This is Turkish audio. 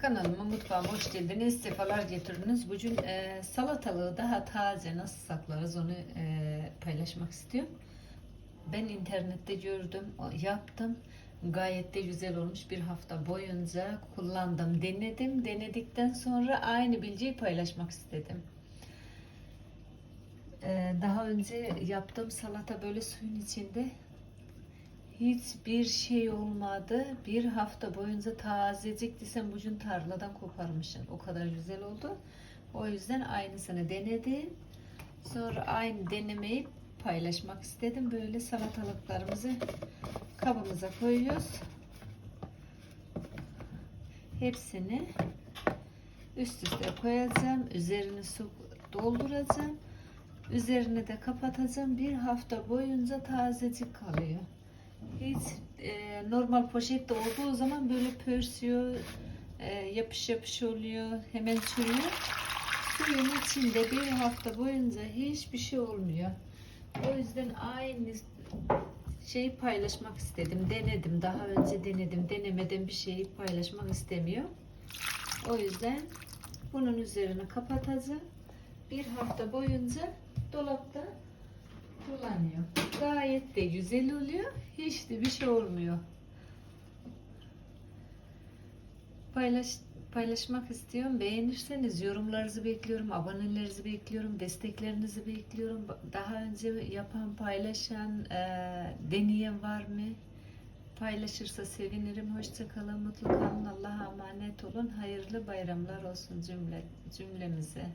Kanalıma mutfağıma hoş geldiniz. Sefalar getirdiniz. Bugün e, salatalığı daha taze nasıl saklarız onu e, paylaşmak istiyorum. Ben internette gördüm, yaptım. Gayet de güzel olmuş. Bir hafta boyunca kullandım, denedim. Denedikten sonra aynı bilgiyi paylaşmak istedim. E, daha önce yaptığım salata böyle suyun içinde Hiçbir şey olmadı. Bir hafta boyunca tazecik desem bugün tarladan koparmışım. O kadar güzel oldu. O yüzden aynısını denedim. Sonra aynı denemeyi paylaşmak istedim. Böyle salatalıklarımızı kabımıza koyuyoruz. Hepsini üst üste koyacağım. Üzerine su dolduracağım. Üzerine de kapatacağım. Bir hafta boyunca tazecik kalıyor. Normal poşette olduğu zaman böyle pörsüyor, e, yapış yapış oluyor, hemen çürüyor. Suyun içinde bir hafta boyunca hiçbir şey olmuyor. O yüzden aynı şeyi paylaşmak istedim. Denedim, daha önce denedim. Denemeden bir şeyi paylaşmak istemiyor. O yüzden bunun üzerine kapatacağım. Bir hafta boyunca dolapta kullanıyor. Gayet de güzel oluyor. Hiç de bir şey olmuyor. Paylaş, paylaşmak istiyorum. Beğenirseniz yorumlarınızı bekliyorum. Abonelerinizi bekliyorum. Desteklerinizi bekliyorum. Daha önce yapan, paylaşan, e, deneyen var mı? Paylaşırsa sevinirim. Hoşçakalın, mutlu kalın. Allah'a emanet olun. Hayırlı bayramlar olsun cümle, cümlemize.